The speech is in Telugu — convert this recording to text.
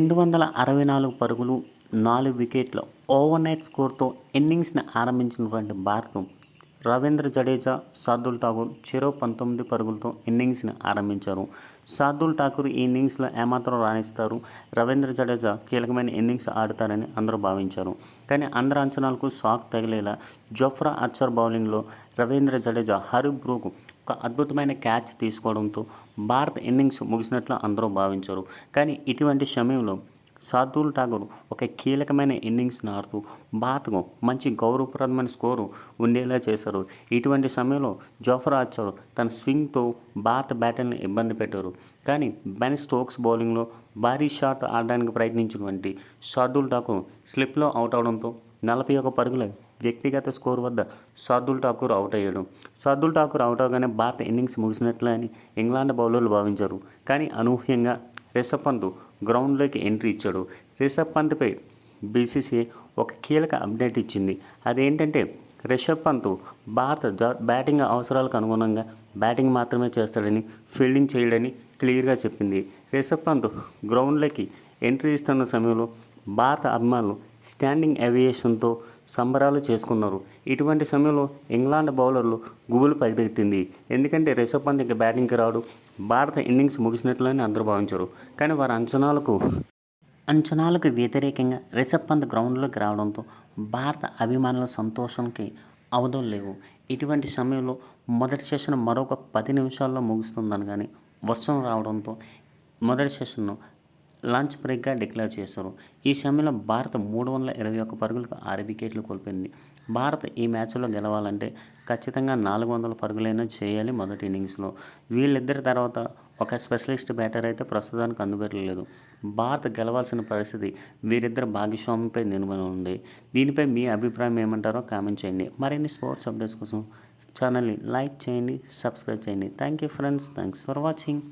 రెండు వందల అరవై నాలుగు పరుగులు నాలుగు వికెట్ల ఓవర్ నైట్ స్కోర్తో ఇన్నింగ్స్ని ఆరంభించినటువంటి భారతం రవీంద్ర జడేజా సార్దుల్ ఠాకూర్ చెరో పంతొమ్మిది పరుగులతో ఇన్నింగ్స్ని ఆరంభించారు. సార్దుల్ ఠాకూర్ ఈ ఇన్నింగ్స్లో ఏమాత్రం రాణిస్తారు? రవీంద్ర జడేజా కీలకమైన ఇన్నింగ్స్ ఆడతారని అందరూ భావించారు. కానీ అందరి అంచనాలకు షాక్ తగిలేలా జోఫ్రా అచ్చర్ బౌలింగ్లో రవీంద్ర జడేజా హరి బ్రూకు ఒక అద్భుతమైన క్యాచ్ తీసుకోవడంతో భారత్ ఇన్నింగ్స్ ముగిసినట్లు అందరూ భావించారు. కానీ ఇటువంటి సమయంలో సార్దూల్ ఠాగూర్ ఒక కీలకమైన ఇన్నింగ్స్ని ఆడుతూ భారత్కు మంచి గౌరవప్రదమైన స్కోరు ఉండేలా చేశారు. ఇటువంటి సమయంలో జోఫర్ ఆచారు తన స్వింగ్తో భారత బ్యాటర్ని ఇబ్బంది పెట్టారు. కానీ బెన్ స్టోక్స్ బౌలింగ్లో భారీ షాట్ ఆడడానికి ప్రయత్నించినటువంటి సార్దూల్ ఠాకూర్ స్లిప్లో అవుట్ అవడంతో నలభై ఒక పరుగుల. వ్యక్తిగత స్కోర్ వద్ద శార్దుల్ ఠాకూర్ అవుట్ అయ్యాడు. శార్దుల్ ఠాకూర్ అవుట్ అవగానే భారత ఇన్నింగ్స్ ముగిసినట్లే అని ఇంగ్లాండ్ బౌలర్లు భావించారు. కానీ అనూహ్యంగా రిషబ్ పంత్ గ్రౌండ్లోకి ఎంట్రీ ఇచ్చాడు. రిషబ్ పంత్పై బీసీసీఐ ఒక కీలక అప్డేట్ ఇచ్చింది. అదేంటంటే రిషబ్ పంత్ భారత బ్యాటింగ్ అవసరాలకు అనుగుణంగా బ్యాటింగ్ మాత్రమే చేస్తాడని ఫీల్డింగ్ చేయడని క్లియర్గా చెప్పింది. రిషబ్ పంత్ గ్రౌండ్లోకి ఎంట్రీ ఇస్తున్న సమయంలో భారత అభిమానులు స్టాండింగ్ ఏవియేషన్తో సంబరాలు చేసుకున్నారు. ఇటువంటి సమయంలో ఇంగ్లాండ్ బౌలర్లు గుబులు పైకెత్తింది ఎందుకంటే రిషబ్ పంత్ ఇంకా బ్యాటింగ్కి రాడు. భారత ఇన్నింగ్స్ ముగిసినట్లని అందరూ భావించారు. కానీ వారి అంచనాలకు అంచనాలకు వ్యతిరేకంగా రిషబ్ పంత్ గ్రౌండ్లోకి రావడంతో భారత అభిమానుల సంతోషానికి అవధులు లేవు. ఇటువంటి సమయంలో మొదటి సెషన్ మరొక పది నిమిషాల్లో ముగుస్తుందని కానీ వర్షం రావడంతో మొదటి సెషన్ను లంచ్ బ్రేక్గా డిక్లేర్ చేశారు. ఈ సమయంలో భారత్ మూడు వందల ఇరవై ఒక్క పరుగులకు ఆరు వికెట్లు కోల్పోయింది. భారత్ ఈ మ్యాచ్లో గెలవాలంటే ఖచ్చితంగా నాలుగు వందల పరుగులైనా చేయాలి మొదటి ఇన్నింగ్స్లో. వీళ్ళిద్దరి తర్వాత ఒక స్పెషలిస్ట్ బ్యాటర్ అయితే ప్రస్తుతానికి అందుబాటులో లేదు. భారత్ గెలవాల్సిన పరిస్థితి వీరిద్దరు భాగస్వామిపై నిర్మాణం ఉంది. దీనిపై మీ అభిప్రాయం ఏమంటారో కామెంట్ చేయండి. మరిన్ని స్పోర్ట్స్ అప్డేట్స్ కోసం ఛానల్ని లైక్ చేయండి సబ్స్క్రైబ్ చేయండి. Thank you friends. Thanks for watching.